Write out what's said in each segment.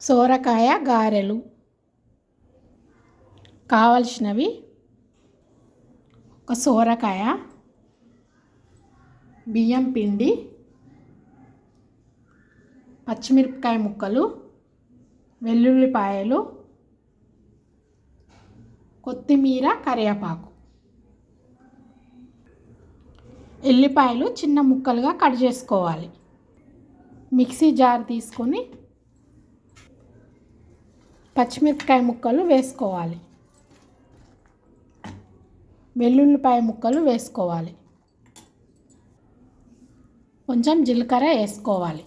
సోరకాయ గారెలు. కావలసినవి ఒక సోరకాయ బియ్యం పిండి పచ్చిమిరపకాయ ముక్కలు వెల్లుల్లిపాయలు కొత్తిమీర కరివేపాకు. ఎల్లిపాయలు చిన్న ముక్కలుగా కట్ చేసుకోవాలి. మిక్సీ జార్ తీసుకొని పచ్చిమిరపకాయ ముక్కలు వేసుకోవాలి. వెల్లుల్లిపాయ ముక్కలు వేసుకోవాలి. కొంచెం జీలకర్ర వేసుకోవాలి.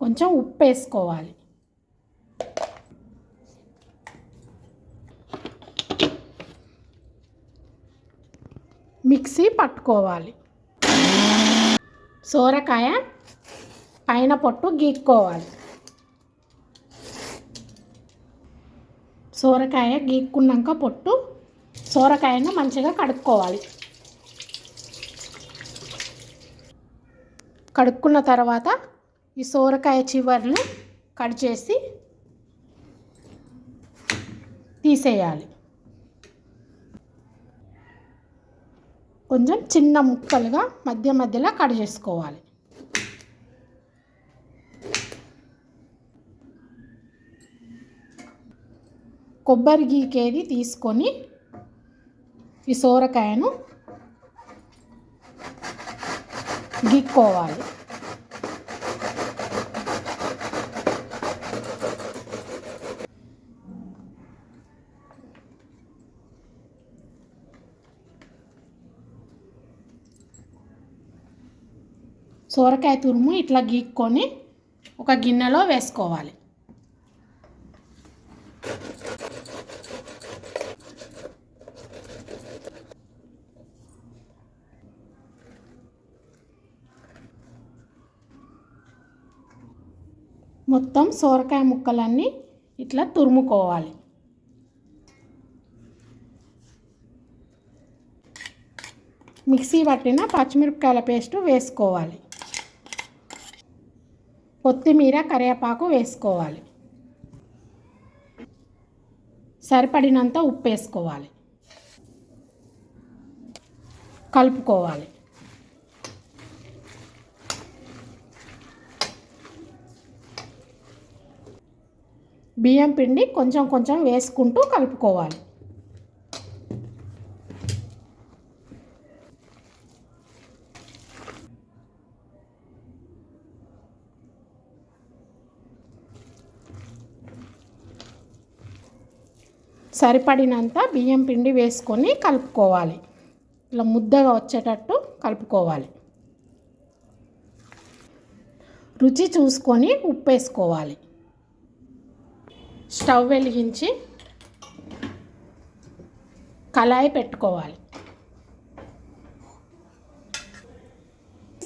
కొంచెం ఉప్పు వేసుకోవాలి. మిక్సీ పట్టుకోవాలి. సోరకాయ పైన పొట్టు గీక్కోవాలి. సోరకాయ గీక్కున్నాక పొట్టు సోరకాయను మంచిగా కడుక్కోవాలి. కడుక్కున్న తర్వాత ఈ సోరకాయ చివర్లు కట్ చేసి తీసేయాలి. కొంచెం చిన్న ముక్కలుగా మధ్య మధ్యలో కట్ చేసుకోవాలి. కొబ్బరి గీకేది తీసుకొని ఈ సోరకాయను గీక్కోవాలి. సోరకాయ తురుము ఇట్లా గీక్కొని ఒక గిన్నెలో వేసుకోవాలి. మొత్తం సోరకాయ ముక్కలన్నీ ఇట్లా తురుముకోవాలి. మిక్సీ పట్టిన పచ్చిమిరపకాయల పేస్ట్ వేసుకోవాలి. కొత్తిమీర కరివేపాకు వేసుకోవాలి. సరిపడినంత ఉప్పు వేసుకోవాలి. కలుపుకోవాలి. బియ్యం పిండి కొంచెం కొంచెం వేసుకుంటూ కలుపుకోవాలి. సరిపడినంత బియ్యం పిండి వేసుకొని కలుపుకోవాలి. ఇలా ముద్దగా వచ్చేటట్టు కలుపుకోవాలి. రుచి చూసుకొని ఉప్పు వేసుకోవాలి స్టవ్ వెలిగించి కళాయి పెట్టుకోవాలి.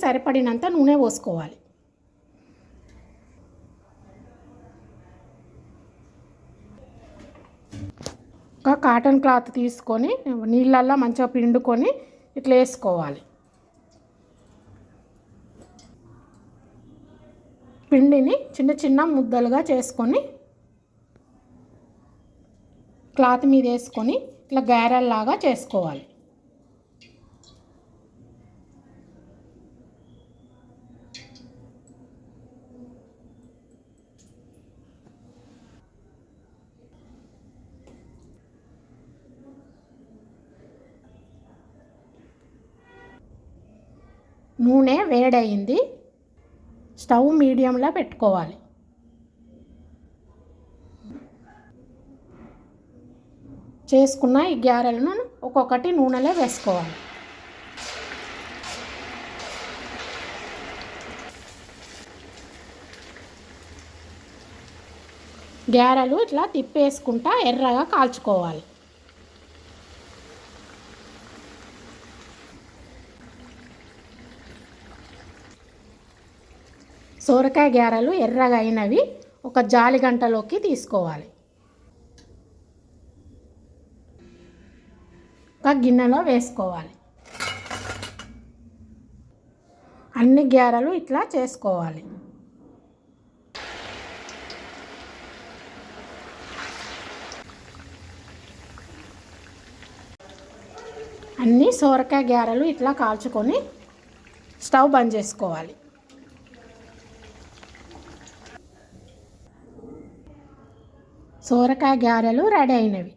సరిపడినంత నూనె పోసుకోవాలి. ఒక కాటన్ క్లాత్ తీసుకొని నీళ్ళల్లో మంచిగా పిండుకొని ఇట్లా వేసుకోవాలి. పిండిని చిన్న చిన్న ముద్దలుగా చేసుకొని క్లాత్ మీద వేసుకొని ఇట్లా గారెల్లాగా చేసుకోవాలి. నూనె వేడయింది స్టవ్ మీడియంలో పెట్టుకోవాలి. చేసుకున్న ఈ గారెలను ఒక్కొక్కటి నూనెలో వేసుకోవాలి. గారెలు ఇట్లా తిప్పేసుకుంటా ఎర్రగా కాల్చుకోవాలి. సోరకాయ గారెలు ఎర్రగా అయినవి ఒక జాలి గంటలోకి తీసుకోవాలి. గిన్నెలో వేసుకోవాలి. అన్ని గ్యారలు ఇట్లా చేసుకోవాలి. అన్ని సోరకాయ గ్యారలు ఇట్లా కాల్చుకొని స్టవ్ బంద్ చేసుకోవాలి. సోరకాయ గారెలు రెడీ అయినవి.